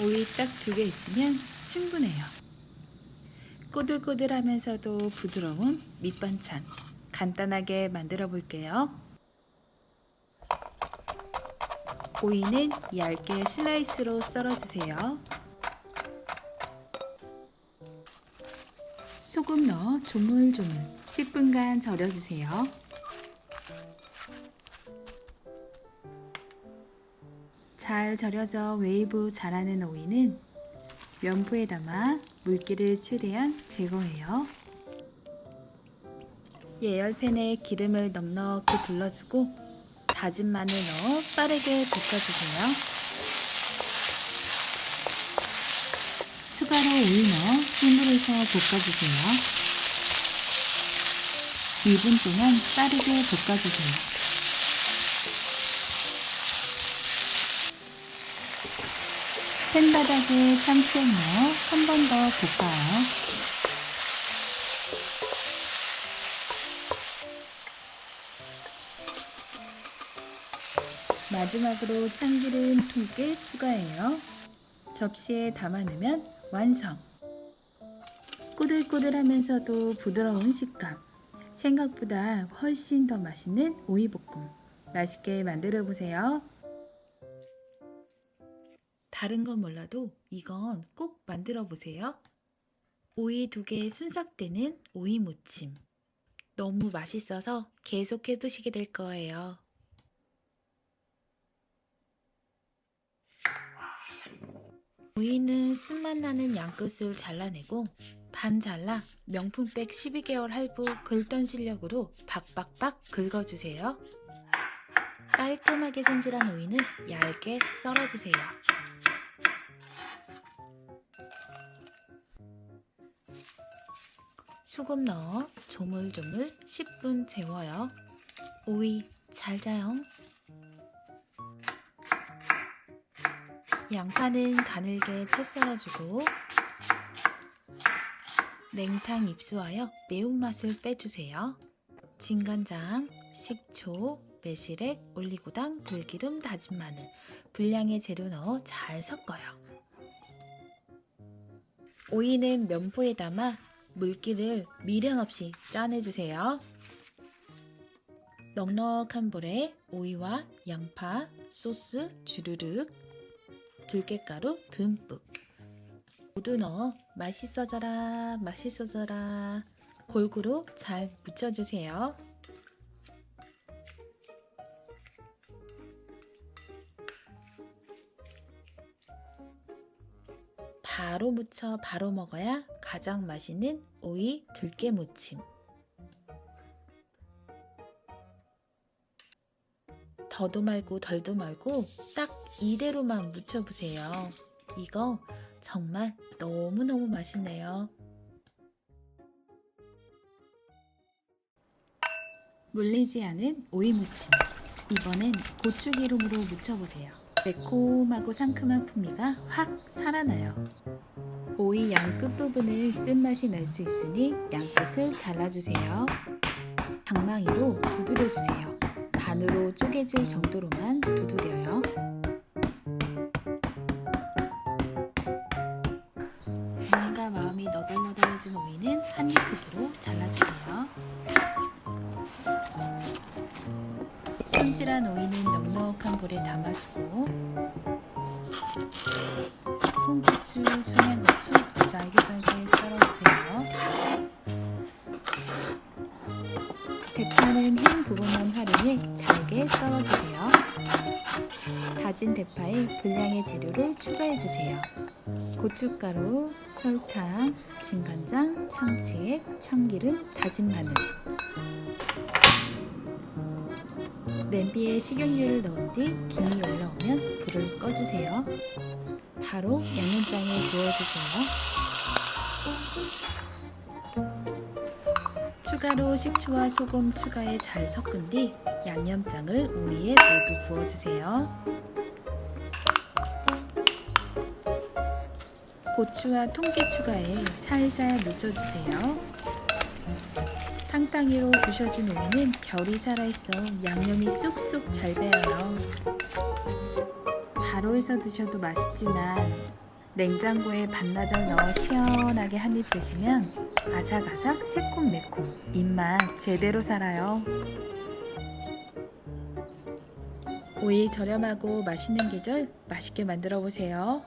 오이 딱 두 개 있으면 충분해요. 꼬들꼬들하면서도 부드러운 밑반찬 간단하게 만들어 볼게요. 오이는 얇게 슬라이스로 썰어주세요. 소금 넣어 조물조물 10분간 절여주세요. 잘 절여져 웨이브 자라는 오이는 면포에 담아 물기를 최대한 제거해요. 예열팬에 기름을 넉넉히 둘러주고 다진 마늘 넣어 빠르게 볶아주세요. 추가로 오이 넣어 센불에서 볶아주세요. 2분 동안 빠르게 볶아주세요. 팬 바닥에 참치액 넣어 한 번 더 볶아요. 마지막으로 참기름 2개 추가해요. 접시에 담아내면 완성. 꼬들꼬들하면서도 부드러운 식감. 생각보다 훨씬 더 맛있는 오이볶음. 맛있게 만들어 보세요. 다른 건 몰라도 이건 꼭 만들어 보세요. 오이 두개 순삭되는 오이 무침. 너무 맛있어서 계속 해 드시게 될 거예요. 오이는 쓴맛 나는 양끝을 잘라내고 반 잘라 명품백 12개월 할부 긁던 실력으로 박박박 긁어주세요. 깔끔하게 손질한 오이는 얇게 썰어주세요. 소금 넣어 조물조물 10분 재워요. 오이 잘 자요. 양파는 가늘게 채 썰어주고 냉탕 입수하여 매운맛을 빼주세요. 진간장, 식초, 매실액, 올리고당, 들기름, 다진 마늘, 분량의 재료 넣어 잘 섞어요. 오이는 면포에 담아 물기를 미련 없이 짜내주세요. 넉넉한 볼에 오이와 양파, 소스 주르륵, 들깨가루 듬뿍 모두 넣어 맛있어져라 맛있어져라 골고루 잘 묻혀주세요. 바로 무쳐 바로 먹어야 가장 맛있는 오이 들깨 무침. 더도 말고 덜도 말고 딱 이대로만 무쳐보세요. 이거 정말 너무너무 맛있네요. 물리지 않은 오이 무침. 이번엔 고추기름으로 무쳐보세요. 매콤하고 상큼한 풍미가 확 살아나요. 오이 양 끝 부분은 쓴맛이 날 수 있으니 양끝을 잘라주세요. 방망이로 두드려주세요. 반으로 쪼개질 정도로만 두드려요. 뭔가 마음이 너덜너덜해진 오이는 한 입 크기로 잘라주세요. 손질한 오이는 넉넉한 볼에 담아주고 홍고추, 청양고추 잘게 잘게 썰어주세요. 대파는 흰 부분만 활용해 잘게 썰어주세요. 다진 대파에 분량의 재료를 추가해주세요. 고춧가루, 설탕, 진간장, 참치액, 참기름, 다진 마늘. 냄비에 식용유를 넣은 뒤 김이 올라오면 불을 꺼주세요. 바로 양념장에 부어주세요. 추가로 식초와 소금 추가해 잘 섞은 뒤 양념장을 오이에 모두 부어주세요. 고추와 통깨 추가해 살살 묻혀주세요. 탕탕이로 부셔준 오이는 결이 살아있어 양념이 쏙쏙 잘 배어요. 바로 해서 드셔도 맛있지만 냉장고에 반나절 넣어 시원하게 한 입 드시면 아삭아삭 새콤매콤 입맛 제대로 살아요. 오이 저렴하고 맛있는 계절 맛있게 만들어 보세요.